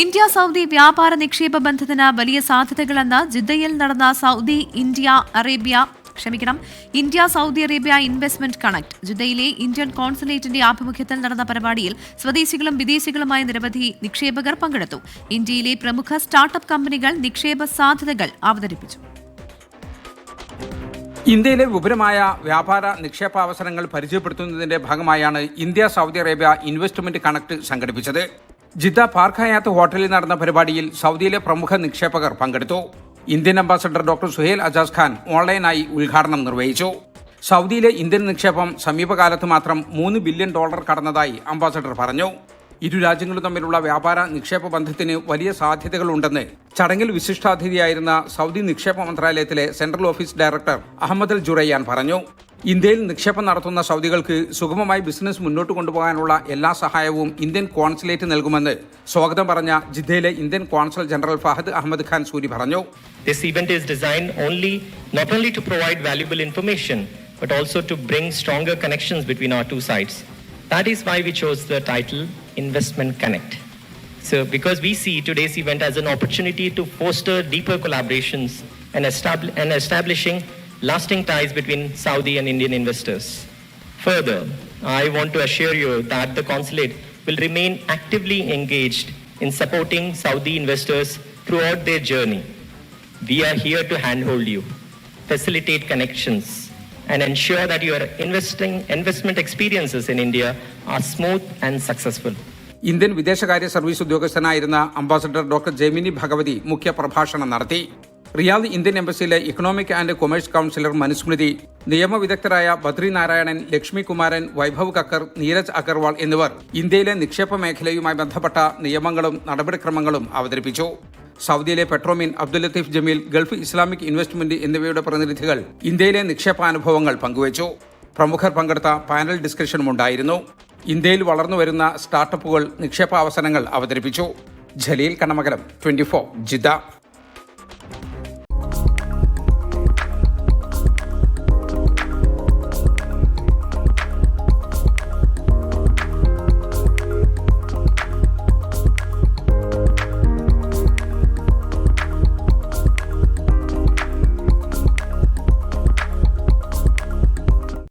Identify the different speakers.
Speaker 1: India Saudi വ്യാപാര നിക്ഷേപ ബന്ധത്തിന് വലിയ സാധ്യതകളെന്ന് ജിദ്ദയിൽ നടന്ന സൗദി ഇന്ത്യ അറേബ്യ ക്ഷമിക്കണം. India Saudi Arabia investment connect. ജിദ്ദയിലെ ഇന്ത്യൻ കോൺസുലേറ്റിന്റെ ആഭിമുഖ്യത്തിൽ നടന്ന പരിപാടിയിൽ സ്വദേശികളും വിദേശികളുമായ നിരവധി നിക്ഷേപകർ പങ്കെടുത്തു. ഇന്ത്യയിലെ പ്രമുഖ സ്റ്റാർട്ടപ്പ് കമ്പനികൾ നിക്ഷേപ സാധ്യതകൾ അവതരിപ്പിച്ചു.
Speaker 2: ഇന്ത്യയിലെ വിപുലമായ വ്യാപാര നിക്ഷേപ അവസരങ്ങൾ പരിചയപ്പെടുത്തുന്നതിന്റെ ഭാഗമായാണ് India Saudi Arabia investment connect സംഘടിപ്പിച്ചത്. ജിദ്ദ പാർക്ക് ഹയാത്ത് ഹോട്ടലിൽ നടന്ന പരിപാടിയിൽ സൗദിയിലെ പ്രമുഖ നിക്ഷേപകർ പങ്കെടുത്തു. Indian ambassador doctor Suhel Ajaz Khan ഓൺലൈനായി ഉദ്ഘാടനം നിർവഹിച്ചു. സൗദിയിലെ ഇന്ത്യൻ നിക്ഷേപം സമീപകാലത്ത് മാത്രം മൂന്ന് ബില്യൺ ഡോളർ കടന്നതായി അംബാസഡർ പറഞ്ഞു. ഇരു രാജ്യങ്ങളും തമ്മിലുള്ള വ്യാപാര നിക്ഷേപ ബന്ധത്തിന് വലിയ സാധ്യതകളുണ്ടെന്ന് ചടങ്ങിൽ വിശിഷ്ടാതിഥിയായിരുന്ന സൗദി നിക്ഷേപ മന്ത്രാലയത്തിലെ central office director Ahmed Al Jurayyan പറഞ്ഞു. ഇന്ത്യയിൽ നിക്ഷേപം നടത്തുന്ന സൗദികൾക്ക് സുഗമമായി ബിസിനസ് മുന്നോട്ട് കൊണ്ടുപോകാനുള്ള എല്ലാ സഹായവും ഇന്ത്യൻ കോൺസുലേറ്റ് നൽകുമെന്ന് സ്വാഗതം പറഞ്ഞ ജിദ്ദയിലെ Indian consul general Fahad Ahmad Khan Suri പറഞ്ഞു
Speaker 3: establishing lasting ties between Saudi and Indian investors. Further, I want to assure you that the consulate will remain actively engaged in supporting Saudi investors throughout their journey. We are here to handhold you, facilitate connections, and ensure that your investing investment experiences in India are smooth and successful.
Speaker 2: Indian വിദേശകാര്യ service ഉദ്യോഗസ്ഥനായിരുന്ന ambassador doctor Gemini Bhagavathi മുഖ്യ പ്രഭാഷണം നടത്തി Riyadh Indian എംബസിയിലെ economic and commerce counsellor Manusmriti നിയമവിദഗ്ധരായ Badri Narayanan Lakshmi Kumaran Vaibhav Kakkar Neeraj Agarwal എന്നിവർ ഇന്ത്യയിലെ നിക്ഷേപ മേഖലയുമായി ബന്ധപ്പെട്ട നിയമങ്ങളും നടപടിക്രമങ്ങളും അവതരിപ്പിച്ചു. സൗദിയിലെ Petromin Abdul Latif Jameel Gulf Islamic investment എന്നിവയുടെ പ്രതിനിധികൾ ഇന്ത്യയിലെ നിക്ഷേപാനുഭവങ്ങൾ പങ്കുവച്ചു. പ്രമുഖർ പങ്കെടുത്ത പാനൽ ഡിസ്കഷനും ഉണ്ടായിരുന്നു. ഇന്ത്യയിൽ വളർന്നുവരുന്ന സ്റ്റാർട്ടപ്പുകൾ നിക്ഷേപ അവസരങ്ങൾ അവതരിപ്പിച്ചു. Jaleel Kanamakalam twenty four Jeddah